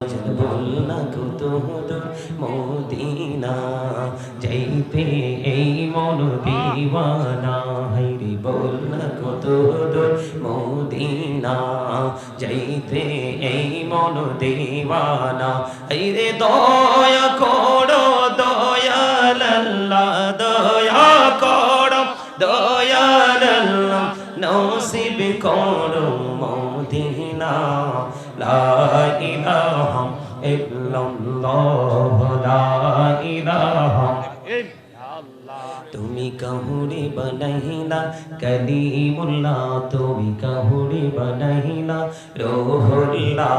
বলনা কত দূর মদিনা যাইতে এই মন দিওয়ানা হাইরে বলনা কত দূর মদিনা যাইতে এই মন দিওয়ানা হাইরে দয়া করো দয়াল দয়া করো দয়াল নসিব করো মদিনা লা তুমি কাহুরে বনাইলা কলিমুল্লাহ তুমি কাহুরে বনাইলা রোহুল্লাহ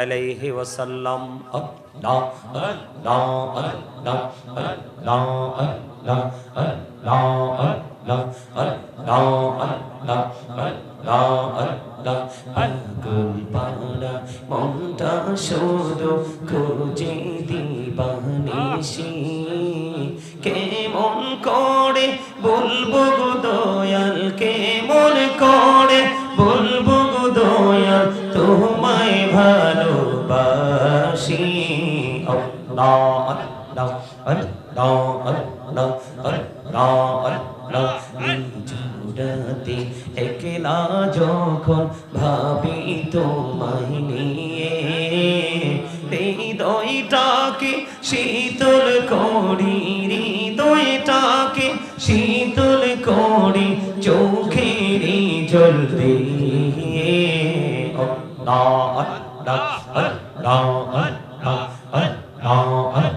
আলাইহি ওয়াসাল্লাম। আল্লাহ আল্লাহ আল্লাহ আল্লাহ আল্লাহ আল্লাহ আল্লাহ আল্লাহ আল্লাহ আল্লাহ আল্লাহ আগুন পাড়া মনটা শুধু খুঁজে দিবানিসি কেমন করে বলব গো দয়াল, কেমন করে বলব গো দয়াল, তোমায় ভালোবাসি đó đó ấn đó ấn đó ấn đó ấn đó চূড়াতে একলা যখন ভাবি তোমায় নিয়ে হৃদয়টাকে শীতল করি হৃদয়টাকে শীতল করি চোখের জল দিয়ে あのあな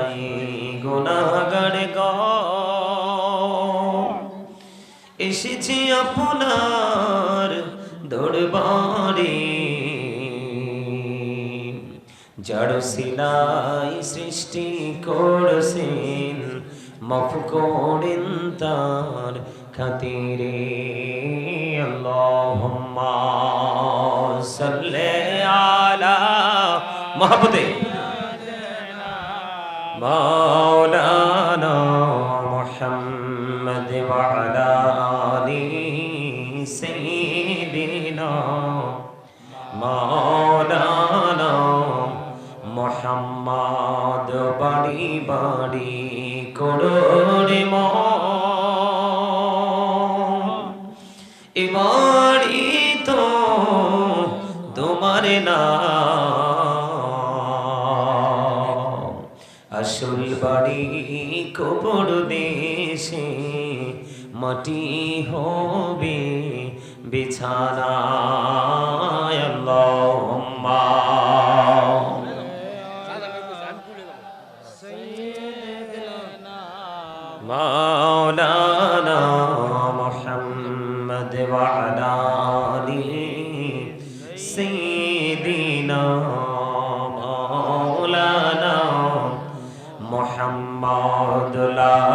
সবাই গুনাগার গ। এসেছি আপনার দরবারে। জড় সিলাই সৃষ্টি করছেন, মাফ করেন তার খাতিরে। আল্লাহুম্মা সাল্লি আলা মহব্বতে مولانا محمد وعلى آله سيدنا مولانا محمد بڑی بڑی کرور مولانا মাটি হবে বিছানা।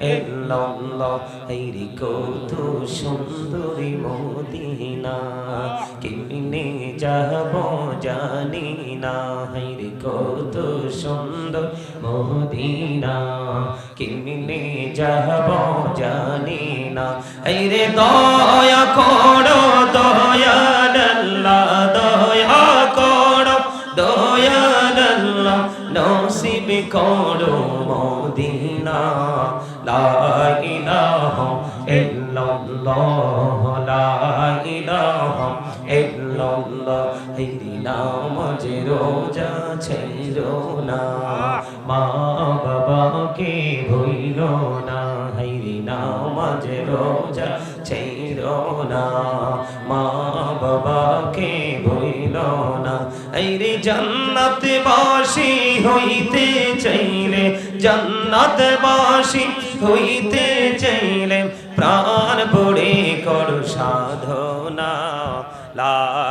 ইল্লাল্লাহ, হাইরে কত সুন্দরী মদিনা। কেমনে যাব জানি না, হাইরে কত সুন্দর মদিনা। কেমনে যাব জানি না, হাইরে দয়া করো দয়াল্লাহ দয়া করো মদিনা? লা ইল্লাল্লাহ ইল্লাল্লাহ। হেরি নামাজ রোজা ছেড়ো না, মা বাবাকে ভুইল না। হেরি নামাজ রোজা ছেড়ো না, মা বাবাকে ভুইল না। এই জান্নাত বাসি হইতে চাইলে জন্নাত বাসী হইতে চাইলে প্রাণ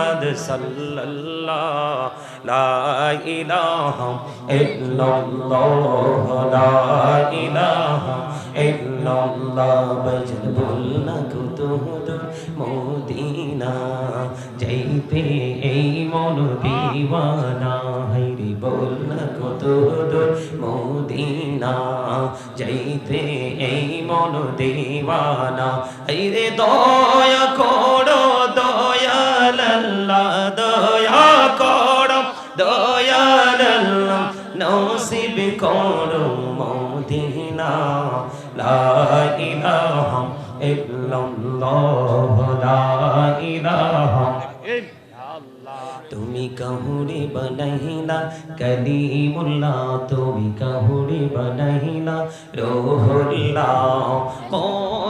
মুহাম্মদ সাল্লাল্লাহ, লা ইলাহা ইল্লাল্লাহ, লা ইলাহা ইল্লাল্লাহ বজল বলনা মদিনা যাইতে এই মন দিওয়ানা হাইরে বলনা কত দূর মদিনা যাইতে এই মন দিওয়ানা হাইরে দয়া করো দয়াল্লাহ নসিব করো মদিনা। লা ইলাহা ইল্লাল্লাহ, লা ইলাহা। তুমি কাহুরে বানাইলা, কলিমুল্লাহ, তুমি কাহুরে বানাইলা, রোহুল্লাহ নবীকে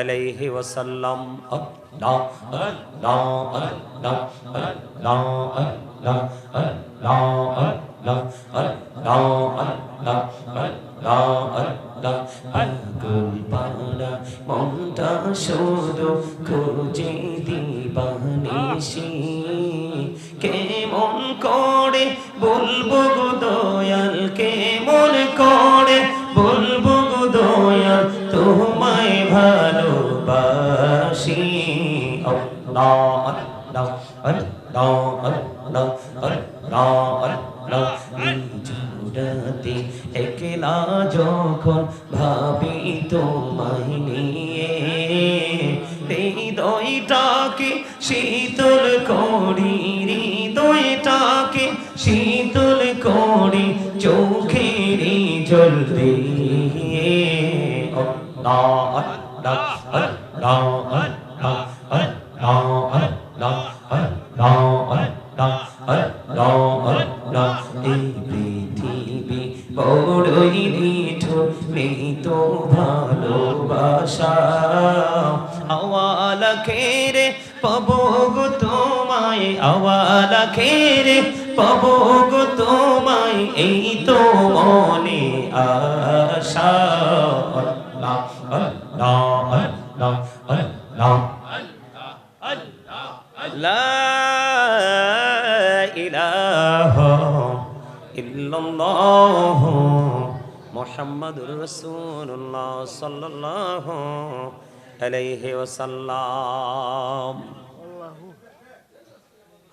আলাইহি ওয়াসাল্লাম। আল্লাহ আল্লাহ আল্লাহ আল্লাহ আল্লাহ আল্লাহ আল্লাহ আল্লাহ আল্লাহ আল্লাহ আল্লাহ পাগল পাড়া মনটা শুধু খুঁজে দিবানিসি কেমন করে বলব দয়াল, কেমন করে đó đâu ấn đó ấn đó ấn đó ấn đó রাতে একলা যখন ভাবি তোমায় নিয়ে হৃদয়টাকে শীতল করি হৃদয়টাকে শীতল করি চোখের জল দিয়ে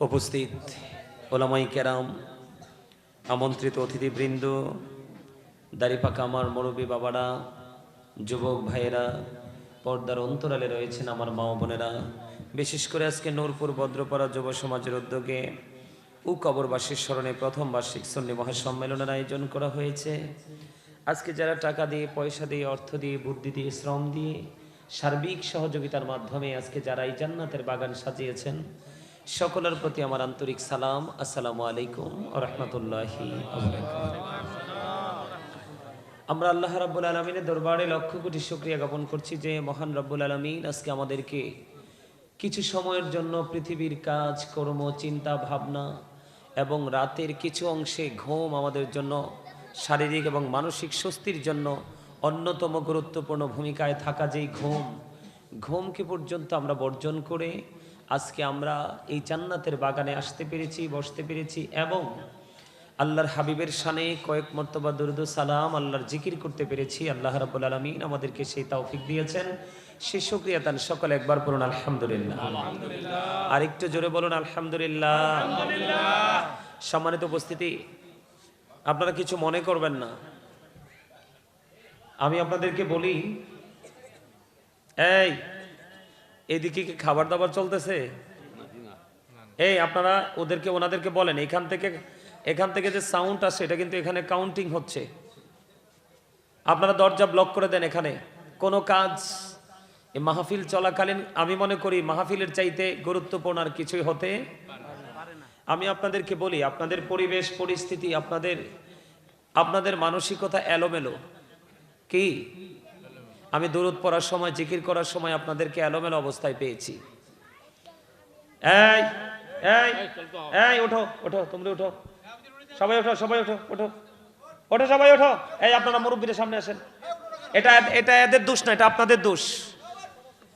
উপস্থিত ওলামাই কেরাম আমন্ত্রিত অতিথিবৃন্দ দাড়িপাকা আমার মুরব্বী বাবারা, যুবক ভাইয়েরা, পর্দার অন্তরালে রয়েছেন আমার মা বোনেরা। বিশেষ করে আজকে নূরপুর ভদ্রপাড়া যুব সমাজের উদ্যোগে উ কবরবাসীর স্মরণে প্রথম বার্ষিক সন্নি মহাসম্মেলনের আয়োজন করা হয়েছে। আজকে যারা টাকা দিয়ে, পয়সা দিয়ে, অর্থ দিয়ে, বুদ্ধি দিয়ে, শ্রম দিয়ে সার্বিক সহযোগিতার মাধ্যমে আজকে যারা এই জান্নাতের বাগান সাজিয়েছেন, সকলের প্রতি আমার আন্তরিক সালাম, আসসালামু আলাইকুম রহমতুল্লাহি আমরা আল্লাহ রাব্বুল আলমিনের দরবারে লক্ষ কোটি শুক্রিয়া জ্ঞাপন করছি যে মহান রব্বুল আলমিন আজকে আমাদেরকে কিছু সময়ের জন্য পৃথিবীর কাজ, কর্ম, চিন্তা, ভাবনা এবং রাতের কিছু অংশে ঘুম আমাদের জন্য শারীরিক এবং মানসিক স্বস্তির জন্য অন্যতম গুরুত্বপূর্ণ ভূমিকায় থাকা যেই ঘুম, ঘুমকে পর্যন্ত আমরা বর্জন করে আজকে আমরা এই জান্নাতের বাগানে আসতে পেরেছি, বসতে পেরেছি এবং আল্লাহর হাবিবের সানে কয়েক মর্তবা দুরুদ সালাম আল্লাহর জিকির করতে পেরেছি। আল্লাহ রাব্বুল আলামিন আমাদেরকে সেই তৌফিক দিয়েছেন। সে শুকরিয়া তান সকলে একবার বলুন আলহামদুলিল্লাহ। আর একটু জোরে বলুন আলহামদুলিল্লাহ। সম্মানিত উপস্থিতি আপনারা কিছু মনে করবেন না। আমি আপনাদেরকে বলি এই এদিকে কি খাবার দাবার চলতেছে? এই আপনারা ওদেরকে ওনাদেরকে বলেন এখান থেকে এখান থেকে যে সাউন্ড আসে, এটা কিন্তু এখানে কাউন্টিং হচ্ছে। আপনারা দরজা ব্লক করে দেন এখানে। কোনো কাজ এই মাহফিল চলাকালীন, আমি মনে করি মাহফিলের চাইতে গুরুত্বপূর্ণ আর কিছুই হতে আমি আপনাদেরকে বলি, আপনাদের পরিবেশ, পরিস্থিতি, আপনাদের আপনাদের মানসিকতা এলোমেলো। কি? আমি দূরত পড়ার সময়, জিকির করার সময় আপনাদেরকে এলোমেলো অবস্থায় পেয়েছি। এই এই এই ওঠো ওঠো তোমরা ওঠো সবাই ওঠো সবাই ওঠো ওঠো। ওঠো সবাই, ওঠো। এই আপনারা মুরব্বীদের সামনে আসেন। এটা এটা এদের দোষ না, এটা আপনাদের দোষ।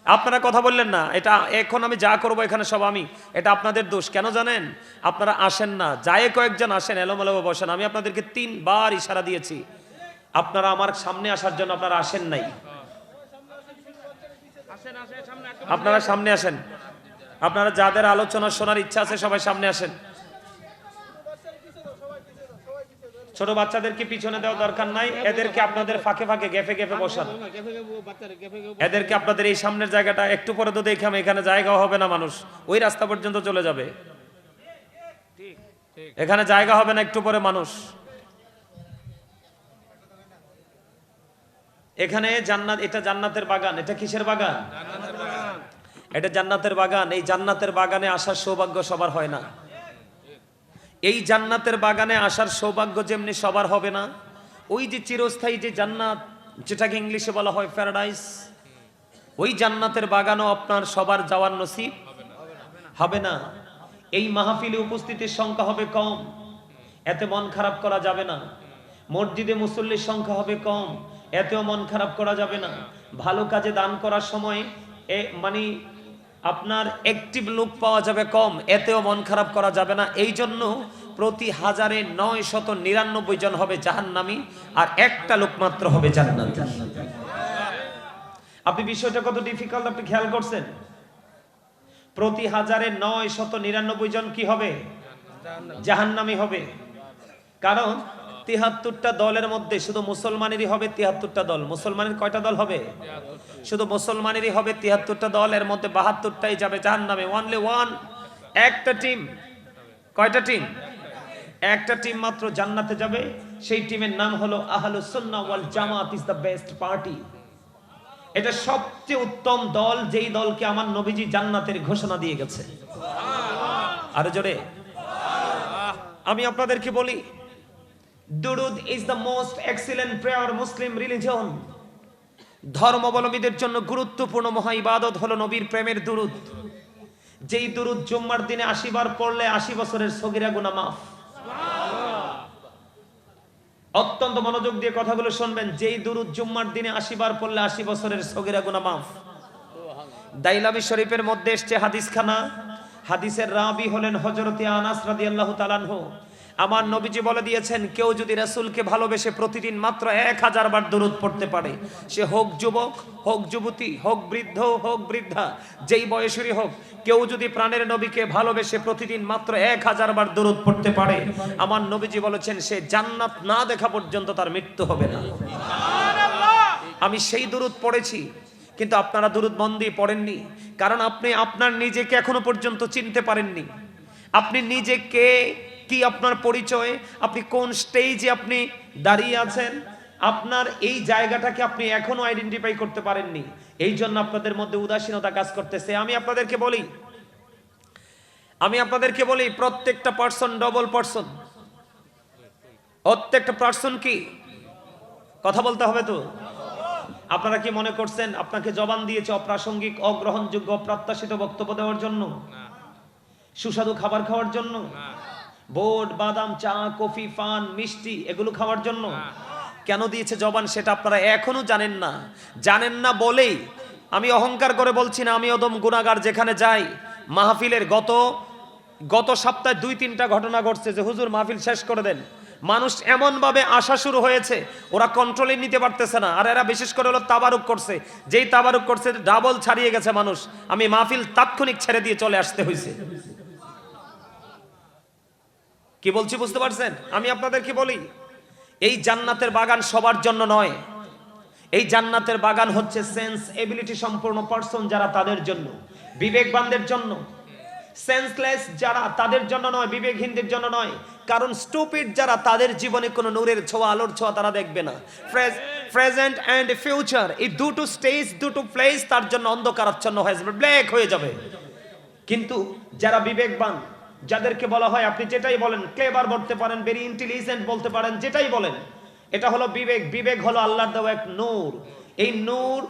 আপনারা কথা বললেন না, এটা এখন আমি যা করব এখানে সব আমি। এটা আপনাদের দোষ, কেন জানেন? আপনারা আসেন না, যায় কয়েকজন আসেন এলোমেলো বসেন। আমি আপনাদেরকে তিনবার ইশারা দিয়েছি। আপনারা আমার সামনে আসার জন্য আপনারা আসেন নাই। আপনারা সামনে আসেন। আপনারা যাদের আলোচনা শোনার ইচ্ছা আছে সবাই সামনে আসেন। ছোট বাচ্চাদেরকে পিছনে দেওয়া দরকার নাই। এদেরকে আপনাদের ফাঁকে ফাঁকে গেফে গেফে বসান। এদেরকে আপনাদের এই সামনের জায়গাটা একটু পরে তো দেখে আমি এখানে জায়গা হবে না মানুষ। ওই রাস্তা পর্যন্ত চলে যাবে। এখানে জায়গা হবে না একটু পরে মানুষ। এখানে জান্নাত এটা জান্নাতের বাগান। এটা কিসের বাগান। এটা জান্নাতের বাগান। এই জান্নাতের বাগানে আসার সৌভাগ্য সবার হয় না। এই জান্নাতের বাগানে আসার সৌভাগ্য যেমনি সবার হবে না, ওই যে চিরস্থায়ী যে জান্নাত, যেটাকে ইংলিশে বলা হয় প্যারাডাইস ওই জান্নাতের বাগানও আপনার সবার যাওয়ার নসিব। হবে না। এই মাহফিলে উপস্থিতির সংখ্যা হবে কম। এতে মন খারাপ করা যাবে না। মসজিদে মুসল্লির সংখ্যা হবে কম। এতেও মন খারাপ করা যাবে না। ভালো কাজে দান করার সময় মানে আপনার অ্যাক্টিভ লোক পাওয়া যাবে কম, এতেও মন খারাপ করা যাবে না। এই জন্য প্রতি হাজারে নয় শত নিরানব্বই জন হবে জাহান্নামী আর একটা লোক মাত্র হবে জান্নাতি। আপনি বিষয়টা কত ডিফিকাল্ট আপনি খেয়াল করছেন? প্রতি হাজারে নয় শত নিরানব্বই জন কি হবে? জাহান্নামী হবে। কারণ তিহাত্তরটা দলের মধ্যে শুধু মুসলমানেরই হবে তিহাত্তরটা দল। মুসলমানের কয়টা দল হবে? শুধু মুসলমানেরই হবে তিহাত্তরটা দল এর মধ্যে বাহাত্তরটাই যাবে জাহান নামে ওয়ানলি ওয়ান একটা টিম কয়টা টিম একটা টিম মাত্র জান্নাতে যাবে। সেই টিমের নাম হলো আহলু সুন্নাহ ওয়াল জামাত ইজ দ্য বেস্ট পার্টি। এটা সবচেয়ে উত্তম দল যেই দলকে আমার নবীজি জান্নাতের ঘোষণা দিয়ে গেছে। আরও জোরে। আমি আপনাদেরকে বলি দুরুদ is the most excellent prayer Muslim religion ধর্মাবলম্বীদের জন্য গুরুত্বপূর্ণ মহা ইবাদত হলো নবীর প্রেমের দুরুদ। যেই দুরুদ জুম্মার দিনে আশি বার পড়লে আশি বছরের সগিরা গুনা মাফ। অত্যন্ত মনোযোগ দিয়ে কথাগুলো শুনবেন, যেই দুরুদ জুম্মার দিনে আশি বার পড়লে আশি বছরের সগিরা গুনা মাফ। দাইলামি শরীফের মধ্যে এসছে হাদিস খানা হাদিসের রাবি হলেন হজরতে আনাস রাদিয়াল্লাহু তাআলাহু আমার নবীজি বলে দিয়েছেন কেউ যদি রাসূলকে ভালোবেসে প্রতিদিন মাত্র এক হাজার বার দরুদ পড়তে পারে সে হোক যুবক হোক যুবতী হোক বৃদ্ধ হোক বৃদ্ধা যেই বয়সেরই হোক কেউ যদি প্রাণের নবীকে ভালোবেসে প্রতিদিন মাত্র এক হাজার বার দরুদ পড়তে পারে আমার নবীজি বলেছেন সে জান্নাত না দেখা পর্যন্ত তার মৃত্যু হবে না। আমি সেই দরুদ পড়েছি কিন্তু আপনারা দুরুদ মন দিয়ে পড়েননি কারণ আপনি আপনার নিজেকে এখনও পর্যন্ত চিনতে পারেননি। আপনি নিজেকে কি আপনার পরিচয়? আপনি কোন স্টেজে আপনি দাঁড়িয়ে আছেন? আপনার এই জায়গাটাকে আপনি এখনও আইডেন্টিফাই করতে পারেননি। এই জন্য আপনাদের মধ্যে উদাসীনতা কাজ করতেছে। আমি আপনাদেরকে বলি, আমি আপনাদেরকে বলি, প্রত্যেকটা পার্সন ডবল পার্সন প্রত্যেকটা পার্সন কি? কথা বলতে হবে তো? আপনারা কি মনে করছেন, আপনাকে জবান দিয়েছে অপ্রাসঙ্গিক, অগ্রহণযোগ্য, অপ্রত্যাশিত বক্তব্য দেওয়ার জন্য? সুস্বাদু খাবার খাওয়ার জন্য? বোট বাদাম চা কফি পান মিষ্টি এগুলো খাওয়ার জন্য। কেন দিয়েছে জবান সেটা আপনারা এখনও জানেন না। জানেন না বলেই আমি অহংকার করে বলছি না আমি ওদম গুণাগার যেখানে যাই মাহফিলের গত গত সপ্তাহে দুই তিনটা ঘটনা ঘটছে যে হুজুর মাহফিল শেষ করে দেন। মানুষ এমন ভাবে আসা শুরু হয়েছে ওরা কন্ট্রোলে নিতে পারতেছে না। আর এরা বিশেষ করে হলো তাবারুক করছে। যেই তাবারুক করছে ডাবল ছাড়িয়ে গেছে মানুষ। আমি মাহফিল তাৎক্ষণিক ছেড়ে দিয়ে চলে আসতে হয়েছে কি বলছি বুঝতে পারছেন? আমি আপনাদেরকে বলি, এই জান্নাতের বাগান সবার জন্য নয়। এই জান্নাতের বাগান হচ্ছে সেন্স এবিলিটি সম্পূর্ণ পার্সন যারা তাদের জন্য, বিবেকবানদের জন্য। সেন্সলেস যারা তাদের জন্য নয়, বিবেকহীনদের জন্য নয়। কারণ স্টুপিড যারা তাদের জীবনে কোনো নূরের ছোঁয়া, আলোর ছোঁয়া তারা দেখবে না। প্রেজেন্ট অ্যান্ড ফিউচার এই দুটো স্টেজ দুটো প্লেস তার জন্য অন্ধকারাচ্ছন্ন হয়ে যাবে ব্ল্যাক হয়ে যাবে। কিন্তু যারা বিবেকবান যাদেরকে বলা হয়, আপনি যেটাই বলেন ক্লেবার বলতে পারেন ভেরি ইন্টেলিজেন্ট বলতে পারেন, যেটাই বলেন, এটা হলো বিবেক। বিবেক হলো আল্লাহর দেওয়া এক নূর। এই নূর,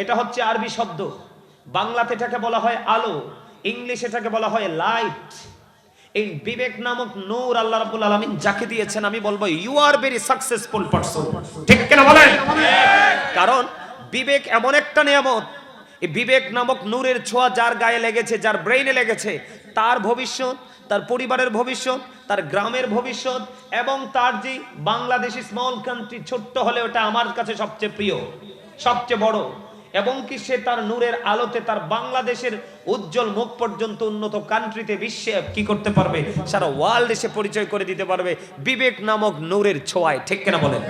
এটা হচ্ছে আরবি শব্দ। বাংলাতে এটাকে বলা হয় আলো, ইংলিশ এটাকে বলা হয় লাইট এই বিবেক নামক নূর আল্লাহ রাব্বুল আলামিন যাকে দিয়েছেন, আমি বলব you are very successful person ঠিক কিনা বলেন? কারণ বিবেক এমন একটা নিয়ামত বিবেক নামক নূরের ছোঁয়া যার গায়ে লেগেছে, যার ব্রেইনে লেগেছে, তার ভবিষ্যৎ, তার পরিবারের ভবিষ্যৎ, তার গ্রামের ভবিষ্যৎ এবং তার যে বাংলাদেশি স্মল কান্ট্রি ছোট্ট হলে ওটা আমার কাছে সবচেয়ে প্রিয়, সবচেয়ে বড় এবং কি সে তার নূরের আলোতে তার বাংলাদেশের উজ্জ্বল মুখ পর্যন্ত উন্নত কান্ট্রিতে বিশ্বে কি করতে পারবে? সারা ওয়ার্ল্ড এসে পরিচয় করে দিতে পারবে বিবেক নামক নূরের ছোঁয়ায়, ঠিক কিনা বলেন?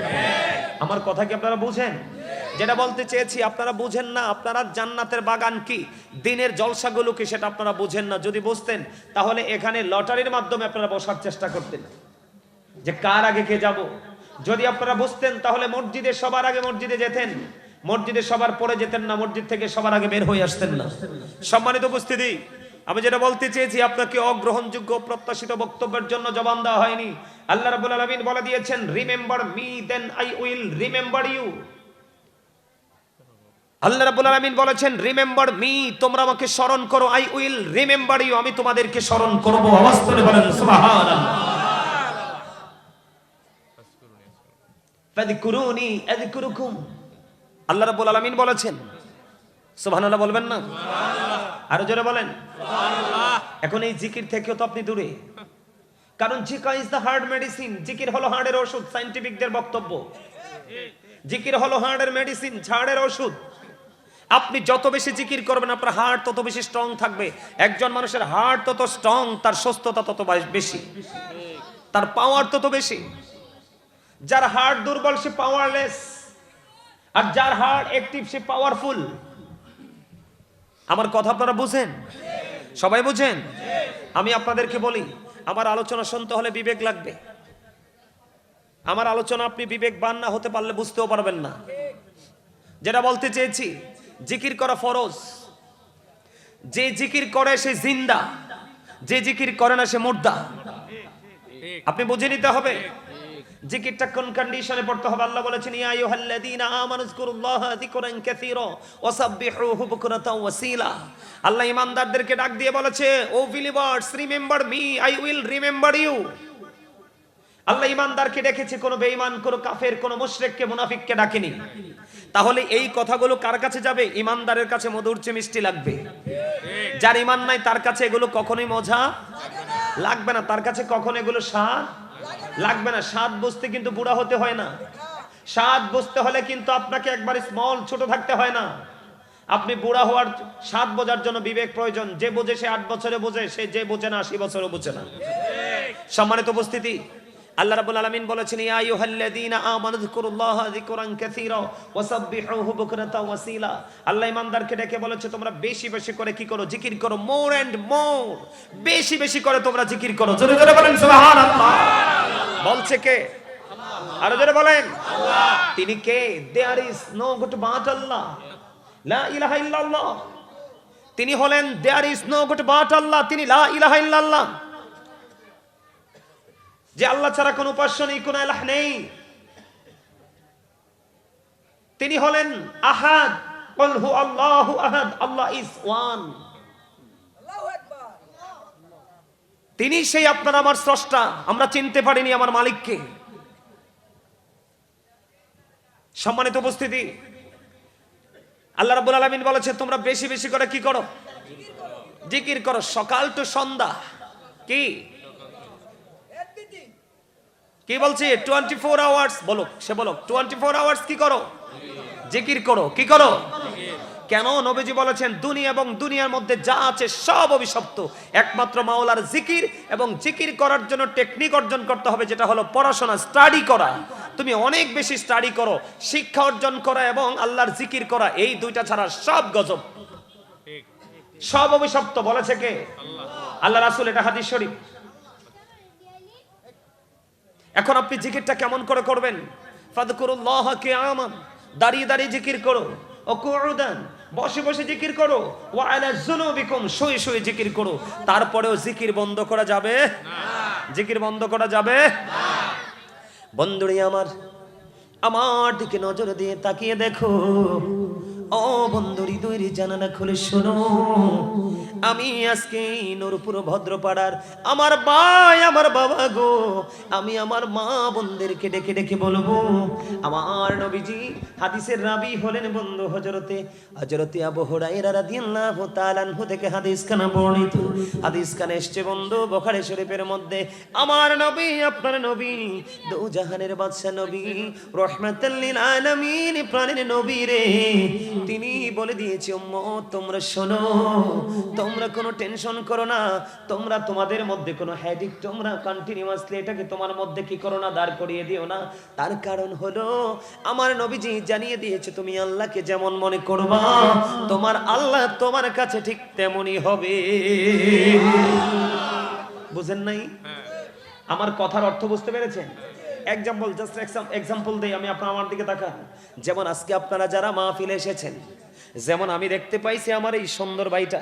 আমার কথা কি আপনারা বুঝেন? যেটা বলতে চেয়েছি, আপনারা বুঝেন না, আপনারা জান্নাতের বাগান কি? দিনের জলসাগুলো কি সেটা আপনারা বুঝেন না? যদি বুঝতেন, তাহলে এখানে লটারির মাধ্যমে আপনারা বসার চেষ্টা করতেন। যে কার আগে কে যাব? যদি আপনারা বুঝতেন, তাহলে মসজিদে সবার আগে মসজিদে যেতেন। মসজিদে সবার পরে যেতেন না, মসজিদ থেকে সবার আগে বের হয়ে আসতেন না। সম্মানিত উপস্থিতি, আমি যেটা বলতে চেয়েছি, আপনাকে অগ্রহণযোগ্য প্রত্যাশিত বক্তব্যের জন্য জবান দেওয়া হয়নি। আল্লাহ রাব্বুল আলামিন বলে দিয়েছেন remember me then I will remember you আল্লাহ রাব্বুল আলামিন বলেছেন রিমেম্বার মি তোমরা আমাকে স্মরণ করো আই উইল রিমেম্বার ইউ আমি তোমাদেরকে স্মরণ করব। আওয়াজ করে বলেন সুবহানাল্লাহ। ফাযকুরুনি আযকুরুকুম। আল্লাহ রাব্বুল আলামিন বলেছেন সুবহানাল্লাহ বলবেন না? আরও জোরে বলেন। এখন এই জিকির থেকেও তো আপনি দূরে। কারণ জিকা ইজ দ্য হার্ড মেডিসিন জিকির হলো হার্টের ওষুধ সাইন্টিফিকদের বক্তব্য। জিকির হলো হার্টের মেডিসিন ঝাড়ের ওষুধ। আপনি যত বেশি জিকির করবেন, আপনার হার্ট তত বেশি স্ট্রং থাকবে। একজন মানুষের হার্ট তত স্ট্রং তার সুস্থতা তত বেশি তার পাওয়ার তত বেশি। যার হার্ট দুর্বল, সে পাওয়ারলেস আর যার হার্ট অ্যাক্টিভ সে পাওয়ারফুল আমার কথা আপনারা বুঝেন? সবাই বুঝেন? আমি আপনাদেরকে বলি, আমার আলোচনা শুনতে হলে বিবেক লাগবে। আমার আলোচনা আপনি বিবেকবান না হতে পারলে বুঝতেও পারবেন না। যেটা বলতে চেয়েছি জিকির করা ফরজ। যে জিকির করে সে জিন্দা, যে জিকির করে না সে মুর্দা। আপনি বুঝে নিতে হবে, জিকিরটা কোন কন্ডিশনে পড়তে হবে? আল্লাহ বলেছেন, ইয়া আইয়ুহাল্লাযীনা আমানু যকুরুল্লাহা যিকরান কাসীরা ওয়াসাব্বিহুহু বুকরাতাও ওয়াসীলা। আল্লাহ ঈমানদারদেরকে ডাক দিয়ে বলেছে, O believers, remember me, I will remember you. আল্লাহ ইমানদারকে ডেকেছে, কোনো বেঈমান, কোনো কাফের, কোনো মুশরিককে, মুনাফিককে ডাকেনি। তাহলে এই কথাগুলো কার কাছে যাবে? ইমানদারের কাছে মধুর চেয়ে মিষ্টি লাগবে। যার ঈমান নাই, তার কাছে এগুলো কখনোই মজা লাগবে না। তার কাছে কখন এগুলো স্বাদ লাগবে না? স্বাদ বুঝতে কিন্তু বুড়া হতে হয় না। স্বাদ বুঝতে হলে কিন্তু আপনাকে একবার স্মল ছোট থাকতে হয় না। আপনি বুড়া হওয়ার স্বাদ বোঝার জন্য বিবেক প্রয়োজন। যে বোঝে সে আট বছরে বোঝে, সে যে বোঝে না, আশি বছরে বোঝে না। সম্মানিত উপস্থিতি আল্লাহ রাব্বুল আলামিন বলেছেন, ইয়া আইয়ুহাল্লাযীনা আমানু যিকুরুল্লাহা যিকরান কাসীরা ওয়াসাব্বিহুহু বুকরাতাও ওয়াসীলা। আল্লাহ ইমানদারকে ডেকে বলেছে, তোমরা বেশি বেশি করে কি করো? জিকির করো, মোর এন্ড মোর। বেশি বেশি করে তোমরা জিকির করো। জোরে জোরে বলেন, সুবহানাল্লাহ। বলছে কে? আরও জোরে বলেন। তিনি কে? There is no god but আল্লাহ লা ইলাহা ইল্লাল্লাহ। তিনি হলেন there is no god but আল্লাহ তিনি, লা ইলাহা ইল্লাল্লাহ। যে আল্লাহ ছাড়া কোন উপাস্য নেই, কোন এলাহ নেই। তিনি হলেন আহাদ। আল্লাহ তিনি সেই আপনার আমার স্রষ্টা, আমরা চিনতে পারিনি আমার মালিককে। সম্মানিত উপস্থিতি, আল্লাহ রাবুল আলামিন বলেছে, তোমরা বেশি বেশি করে কি করো। জিকির করো। সকাল তো সন্ধ্যা। কি? কি বলছি? টোয়েন্টি ফোর আওয়ার্স বলো সে বলো টোয়েন্টি ফোর আওয়ার্স কি করো? জিকির করো কি করো? কেন নবীজি বলেছেন দুনিয়া এবং দুনিয়ার মধ্যে যা আছে সব অভিশপ্ত। একমাত্র মাওলার জিকির এবং জিকির করার জন্য টেকনিক অর্জন করতে হবে যেটা হলো পড়াশোনা স্টাডি করা। তুমি অনেক বেশি স্টাডি করো শিক্ষা অর্জন করা এবং আল্লাহর জিকির করা এই দুইটা ছাড়া সব গজব। সব অভিশপ্ত বলেছে কে? আল্লাহ রাসূল এটা হাদিস শরীফ। এখন আপনি জিকিরটা কেমন করে করবেন? ফাদকুরুল্লাহ কিয়ামান দাঁড়িয়ে দাঁড়িয়ে জিকির করো। ও কুউদান বসে বসে জিকির করো। ওয়া আলা যুনুবিকুম শুয়ে শুয়ে জিকির করো। তারপরেও জিকির বন্ধ করা যাবে? জিকির বন্ধ করা যাবে? বন্ধুরি আমার আমার দিকে নজর দিয়ে তাকিয়ে দেখো। ও বন্ধু হৃদয়ের জানালা খুলে শোনো। আমি আজকে নূরপুর ভদ্রপাড়ার আমার ভাই, আমার বাবা গো, আমি আমার মা বোনদেরকে ডেকে ডেকে বলব। আমার নবীজি হাদিসের রাবি হলেন বন্ধু হজরতে হজরতে আবু হুরায়রা রাদিয়াল্লাহু তাআলা আনহু থেকে হাদিস খানা বর্ণিত। হাদিস খানে এসছে বন্ধু বুখারী শরীফের মধ্যে, আমার নবী, আপনার নবী দু জাহানের বাদশা নবী, রহমাতাল লিল আলামিন, প্রাণের নবী রে। তিনি বলে দিয়েছে উম্মত তোমরা শোনো, তোমরা কোনো টেনশন করো না। তোমরা তোমাদের মধ্যে কোনো হ্যাডিক তোমরা কন্টিনিউয়াসলি এটাকে তোমার মধ্যে কি করো না, দাঁড় করিয়ে দিও না। তার কারণ হলো, আমার নবীজি জানিয়ে দিয়েছে, তুমি আল্লাহকে যেমন মনে করবা, তোমার আল্লাহ তোমার কাছে ঠিক তেমনই হবে। বুঝেন নাই? আমার কথার অর্থ বুঝতে পেরেছেন? এক্সাম্পল জাস্ট এক্সাম্পল দেই, আমি আপনার আমার দিকে তাকান। যেমন আজকে আপনারা যারা মাহফিলে এসেছেন যেমন আমি দেখতে পাইছি আমার এই সুন্দর বাড়িটা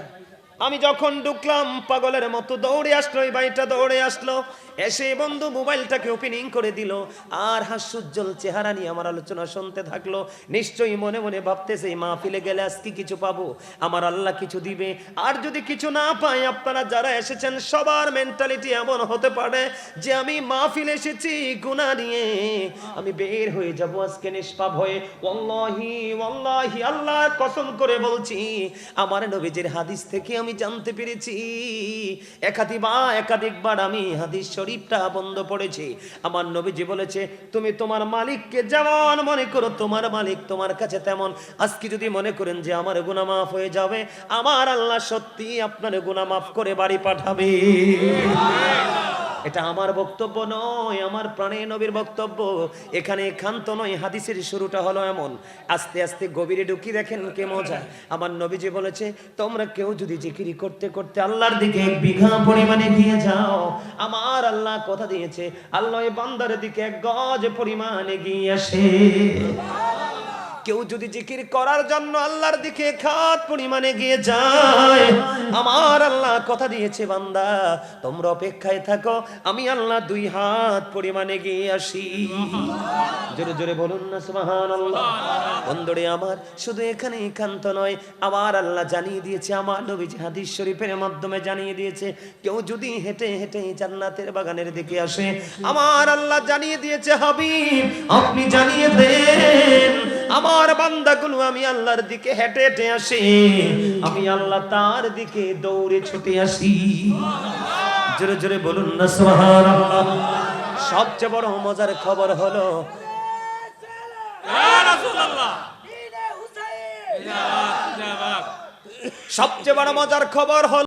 আমি যখন ঢুকলাম, পাগলের মতো দৌড়ে আসলো, এই বাড়িটা দৌড়ে আসলো। এসে বন্ধু মোবাইলটাকে ওপেনিং করে দিল। আর হাস্যোজ্জ্বল চেহারা নিয়ে আমার আলোচনা শুনতে থাকল। নিশ্চয়ই মনে মনে ভাবতেছে মা মাহফিলে গেলে আজকে কিছু পাবো? আমার আল্লাহ কিছু দিবে। আর যদি কিছু না পাই, আপনারা যারা এসেছেন, সবার মেন্টালিটি এমন হতে পারে যে আমি মা ফিলে এসেছি, গুনাহ নিয়ে। আমি বের হয়ে যাব আজকে নিষ্পাপ হয়ে। ওয়াল্লাহি ওয়াল্লাহি আল্লাহর কসম করে বলছি, আমার নবীজির হাদিস থেকে আমি জানতে পেরেছি। একাধিক বা একাধিকবার আমি হাদিস শরীফটা বন্ধ পড়েছি। আমার নবীজি বলেছে, তুমি তোমার মালিককে যেমন মনে করো, তোমার মালিক তোমার কাছে তেমন। আজকে যদি মনে করেন যে আমার গুণা মাফ হয়ে যাবে, আমার আল্লাহ সত্যি আপনার গুণা মাফ করে বাড়ি পাঠাবে। এটা আমার বক্তব্য নয়, আমার প্রাণে নবীর বক্তব্য। এখানে ক্ষান্ত নয়, হাদিসের শুরুটা হলো এমন। আস্তে আস্তে গভীরে ঢুকি দেখেন কে মজা। আমার নবীজি বলেছে, তোমরা কেউ যদি জিকিরি করতে করতে আল্লাহর দিকে এক বিঘা পরিমাণে দিয়ে যাও, আমার আল্লাহ কথা দিয়েছে, আল্লাহ বান্দার দিকে এক গজ পরিমাণে গিয়ে আসে। কেউ যদি জিকির করার জন্য আল্লাহর দিকে খাত পরিমাণে গিয়ে যায়, আমার কথা দিয়েছে বান্দা, তোমরা অপেক্ষায় থাকো, আমি আল্লাহ দুই হাত পরিমাণে গিয়ে আসি। জোরে জোরে বলুন না, সুবহানাল্লাহ। বন্ধুরে আমার, শুধু এখানে একান্ত নয় আমার আল্লাহ জানিয়ে দিয়েছে, আমার নবীজি হাদিস শরীফের মাধ্যমে জানিয়ে দিয়েছে, কেউ যদি হেঁটে হেঁটে জান্নাতের বাগানের দিকে আসে, আমার আল্লাহ জানিয়ে দিয়েছে, হাবিব, আপনি জানিয়ে দেন, আমার বান্দাগুলো আমি আল্লাহর দিকে হেঁটে হেঁটে আসি, আমি আল্লাহ তার দিকে দৌড়ে ছুটে আসি। জোরে জোরে বলুন না, সুবহানাল্লাহ। সবচেয়ে বড় মজার খবর হলো, সবচেয়ে বড় মজার খবর হলো